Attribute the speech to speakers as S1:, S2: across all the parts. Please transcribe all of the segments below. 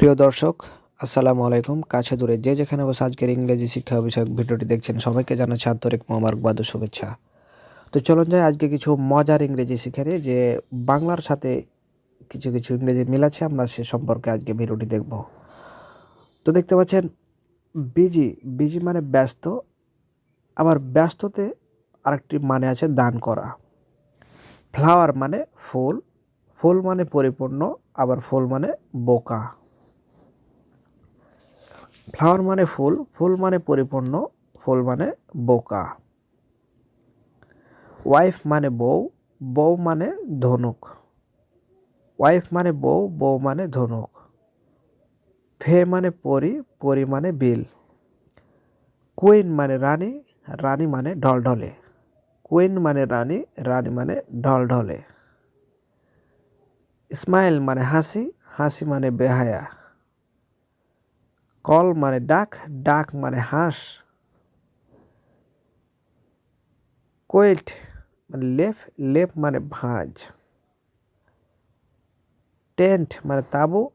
S1: প্রিয় দর্শক, আসসালামু আলাইকুম। কাছে দূরে যে যেখানে বসে আজকের ইংরেজি শিক্ষা বিষয়ক ভিডিওটি দেখছেন, সবাইকে জানাচ্ছি আন্তরিক মোবারকবাদ ও শুভেচ্ছা। তো চলুন যাই, আজকে কিছু মজার ইংরেজি শিখে নিই, যে বাংলার সাথে কিছু কিছু ইংরেজি মিল আছে, আমরা সে সম্পর্কে আজকে ভিডিওটি দেখব। তো দেখতে পাচ্ছেন বিজি বিজি মানে ব্যস্ত, আবার ব্যস্ততে আরেকটি মানে আছে দান করা। ফ্লাওয়ার মানে ফুল ফুল মানে পরিপূর্ণ, আবার ফুল মানে বোকা। ফ্লাওয়ার মানে ফুল ফুল মানে পরিপূর্ণ, ফুল মানে বোকা। ওয়াইফ মানে বউ বউ মানে ধনুক। ওয়াইফ মানে বউ বউ মানে ধনুক। ফে মানে পরি পরি মানে বিল। কুইন মানে রানী রানী মানে ঢলঢলে। কুইন মানে রানী রানী মানে ঢলঢলে। স্মাইল মানে হাসি হাসি মানে বেহায়া। কল মানে ডাক ডাক মানে হাঁস। কোয়েট মানে লেফ লেফ মানে ভাঁজ। টেন্ট মানে তাবু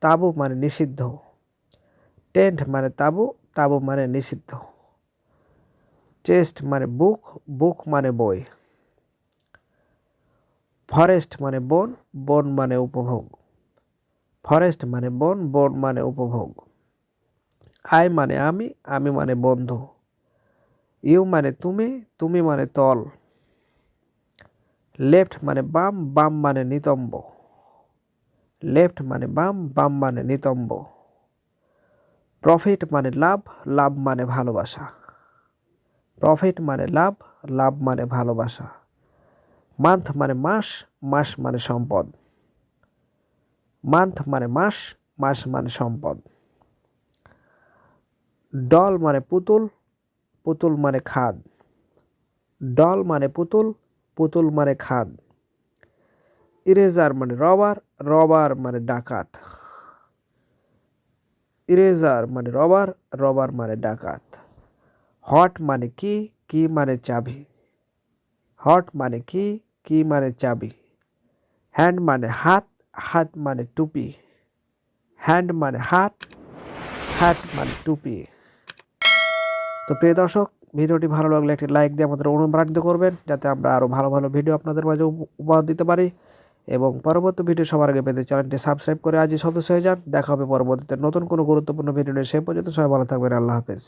S1: তাবু মানে নিষিদ্ধ। টেন্ট মানে তাবু তাবু মানে নিষিদ্ধ। চেস্ট মানে বুক বুক মানে বই। ফরেস্ট মানে বন বন মানে উপভোগ। ফরেস্ট মানে বন বন মানে উপভোগ। আই মানে আমি আমি মানে বন্ধু। ইউ মানে তুমি তুমি মানে তল। লেফট মানে বাম বাম মানে নিতম্ব। লেফট মানে বাম বাম মানে নিতম্ব। প্রফিট মানে লাভ লাভ মানে ভালোবাসা। প্রফিট মানে লাভ লাভ মানে ভালোবাসা। মান্থ মানে মাস মাস মানে সম্পদ। মান্থ মানে মাস মাস মানে সম্পদ। ডল মানে পুতুল পুতুল মানে খাদ। ডল মানে পুতুল পুতুল মানে খাদ। ইরেজার মানে রবার রবার মানে ডাকাত। ইরেজার মানে রবার রবার মানে ডাকাত। হট মানে কি কি মানে চাবি। হট মানে কি কি মানে চাবি। হ্যান্ড মানে হাত হাত মানে টুপি। হ্যান্ড মানে হাত হাত মানে টুপি। তো প্রিয় দর্শক, ভিডিওটি ভালো লাগলে একটি লাইক দিয়ে আমাদের অনুপ্রাণিত করবেন, যাতে আমরা আরও ভালো ভালো ভিডিও আপনাদের মাঝে উপহার দিতে পারি। এবং পরবর্তী ভিডিও সবার আগে পেতে চ্যানেলটি সাবস্ক্রাইব করে আজই সদস্য হয়ে যান। দেখা হবে পরবর্তীতে নতুন কোনো গুরুত্বপূর্ণ ভিডিও নিয়ে, সে পর্যন্ত সবাই ভালো থাকবেন। আল্লাহ হাফেজ।